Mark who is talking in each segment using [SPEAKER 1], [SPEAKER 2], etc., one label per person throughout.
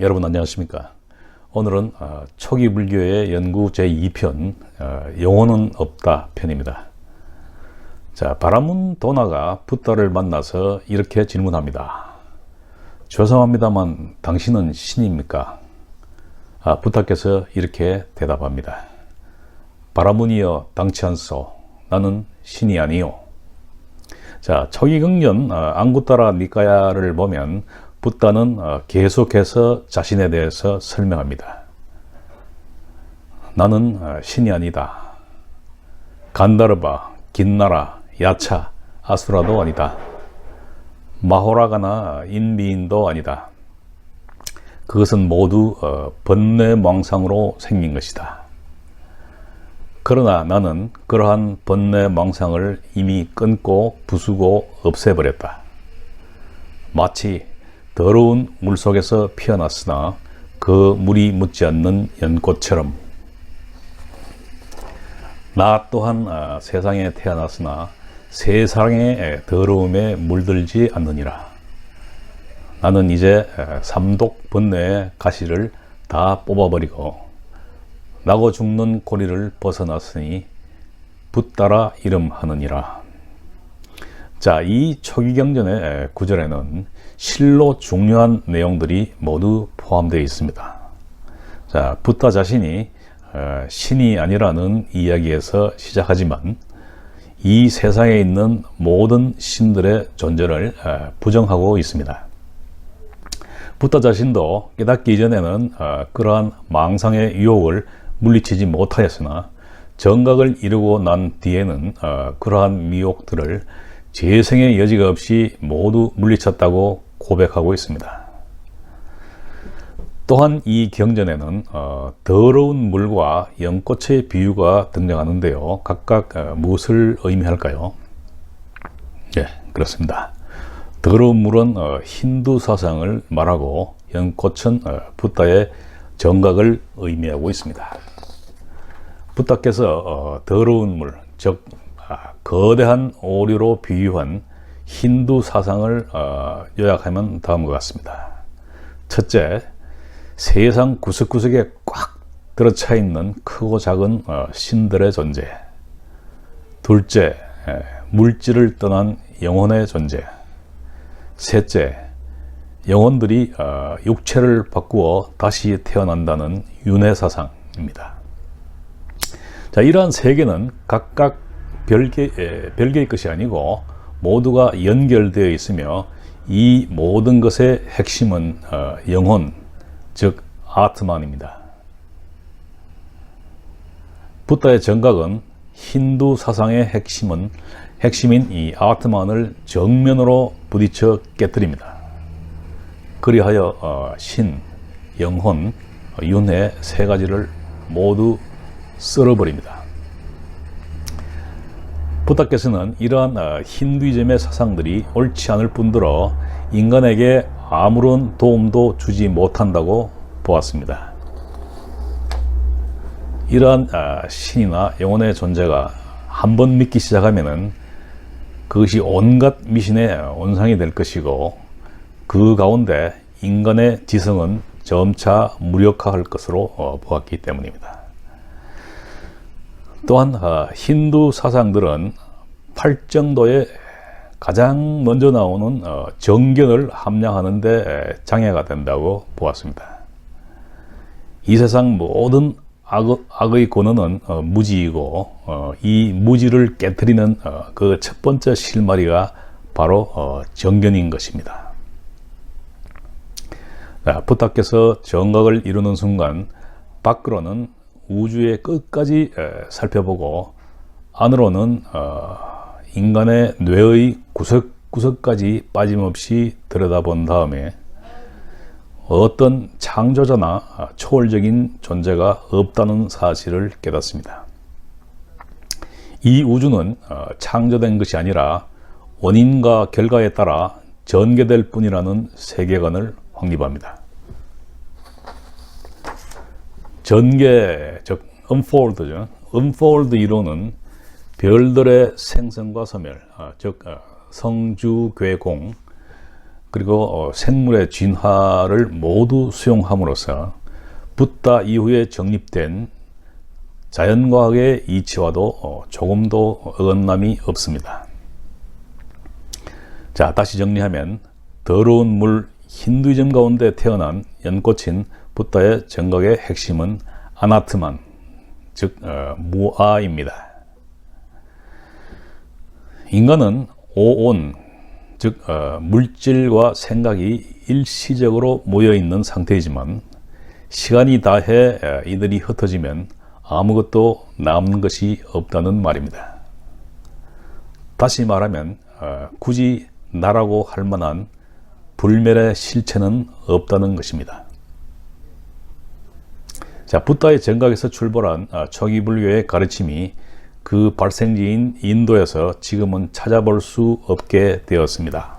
[SPEAKER 1] 여러분 안녕하십니까? 오늘은 어, 초기 불교의 연구 제2편 어, 영혼은 없다 편입니다. 자, 바라문 도나가 붓다를 만나서 이렇게 질문합니다. 죄송합니다만 당신은 신입니까? 아, 부타께서 이렇게 대답합니다. 바라문이여 당치 않소. 나는 신이 아니요. 자, 초기경전 어, 앙구따라 니까야를 보면 붓다는 어, 계속해서 자신에 대해서 설명합니다. 나는 어, 신이 아니다. 간다르바, 긴나라, 야차, 아수라도 아니다. 마호라가나 인미인도 아니다. 그것은 모두 어, 번뇌망상으로 생긴 것이다. 그러나 나는 그러한 번뇌망상을 이미 끊고 부수고 없애버렸다. 마치 더러운 물 속에서 피어났으나 그 물이 묻지 않는 연꽃처럼 나 또한 아, 세상에 태어났으나 세상의 더러움에 물들지 않느니라. 나는 이제 삼독 번뇌의 가시를 다 뽑아버리고 나고 죽는 고리를 벗어났으니 붓따라 이름하느니라. 자, 이 초기 경전의 구절에는 실로 중요한 내용들이 모두 포함되어 있습니다. 자, 붓다 자신이 어, 신이 아니라는 이야기에서 시작하지만 이 세상에 있는 모든 신들의 존재를 어, 부정하고 있습니다. 붓다 자신도 깨닫기 이전에는 어, 그러한 망상의 유혹을 물리치지 못하였으나 정각을 이루고 난 뒤에는 그러한 미혹들을 재생의 여지가 없이 모두 물리쳤다고 고백하고 있습니다. 또한 이 경전에는 어, 더러운 물과 연꽃의 비유가 등장하는데요. 각각 어, 무엇을 의미할까요? 예, 그렇습니다. 더러운 물은 어, 힌두 사상을 말하고 연꽃은 어, 붓다의 정각을 의미하고 있습니다. 붓다께서 어, 더러운 물, 즉 아, 거대한 오류로 비유한 힌두 사상을 어, 요약하면 다음과 같습니다. 첫째, 세상 구석구석에 꽉 들어차 있는 크고 작은 어, 신들의 존재. 둘째, 에, 물질을 떠난 영혼의 존재. 셋째, 영혼들이 어, 육체를 바꾸어 다시 태어난다는 윤회 사상입니다. 자, 이러한 세계는 각각 별개, 에, 별개의 것이 아니고 모두가 연결되어 있으며 이 모든 것의 핵심은 어, 영혼, 즉 아트만입니다. 부다의 정각은 힌두 사상의 핵심은 핵심인 이 아트만을 정면으로 부딪혀 깨뜨립니다. 그리하여 어, 신, 영혼, 윤회 세 가지를 모두 쓸어버립니다. 부다께서는 이러한 어, 힌두이즘의 사상들이 옳지 않을 뿐더러 인간에게 아무런 도움도 주지 못한다고 보았습니다. 이러한 어, 신이나 영혼의 존재가 한 번 믿기 시작하면은 그것이 온갖 미신의 온상이 될 것이고 그 가운데 인간의 지성은 점차 무력화할 것으로 어, 보았기 때문입니다. 또한 어, 힌두 사상들은 팔정도에 가장 먼저 나오는 어, 정견을 함량하는 데 장애가 된다고 보았습니다. 이 세상 모든 악의 근원은 어, 무지이고 이 무지를 깨뜨리는 그 첫 번째 실마리가 바로 정견인 것입니다. 부탁께서 정각을 이루는 순간 밖으로는 우주의 끝까지 살펴보고 안으로는 어, 인간의 뇌의 구석구석까지 빠짐없이 들여다본 다음에 어떤 창조자나 초월적인 존재가 없다는 사실을 깨닫습니다. 이 우주는 어, 창조된 것이 아니라 원인과 결과에 따라 전개될 뿐이라는 세계관을 확립합니다. 전개, 즉 unfold죠. unfold 이론은 별들의 생성과 소멸, 아, 즉 아, 성주괴공, 그리고 어, 생물의 진화를 모두 수용함으로써 붓다 이후에 정립된 자연과학의 이치와도 어, 조금도 어긋남이 없습니다. 자, 다시 정리하면 더러운 물 힌두이즘 가운데 태어난 연꽃인 붓다의 정각의 핵심은 아나트만, 즉 어, 무아입니다. 인간은 오온, 즉 어, 물질과 생각이 일시적으로 모여 있는 상태이지만 시간이 다해 어, 이들이 흩어지면 아무것도 남는 것이 없다는 말입니다. 다시 말하면 어, 굳이 나라고 할 만한 불멸의 실체는 없다는 것입니다. 자, 부다의 정각에서 출발한 어, 초기 불교의 가르침이 그 발생지인 인도에서 지금은 찾아볼 수 없게 되었습니다.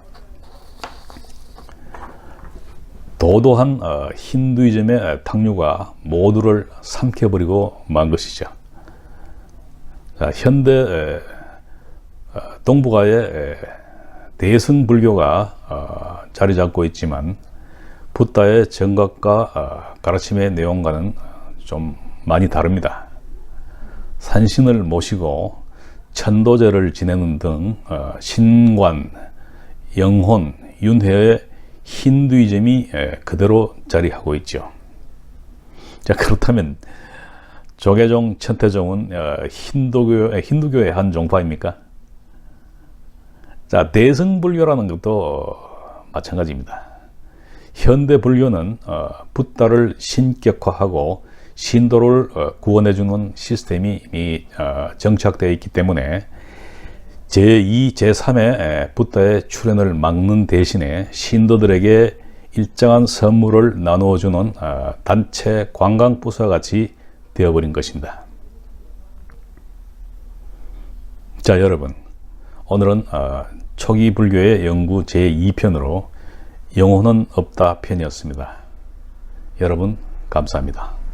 [SPEAKER 1] 도도한 어, 힌두이즘의 탕류가 모두를 삼켜버리고 만 것이죠. 자, 현대 에, 어, 동북아의 에, 대승 불교가 어, 자리 잡고 있지만 붓다의 정각과 어, 가르침의 내용과는 좀 많이 다릅니다. 산신을 모시고 천도제를 지내는 등 어, 신관, 영혼, 윤회의 힌두이즘이 에, 그대로 자리하고 있죠. 자 그렇다면 조계종, 천태종은 어, 힌두교, 힌두교의 한 종파입니까? 자 대승불교라는 것도 마찬가지입니다. 현대 불교는 어, 붓다를 신격화하고 신도를 어, 구원해 주는 시스템이 이미 어, 정착되어 있기 때문에 제2, 제3의 붓다의 출현을 막는 대신에 신도들에게 일정한 선물을 나누어 주는 어, 단체 관광 부서 같이 되어버린 것입니다. 자, 여러분. 오늘은 어, 초기 불교의 연구 제2편으로 영혼은 없다 편이었습니다. 여러분, 감사합니다.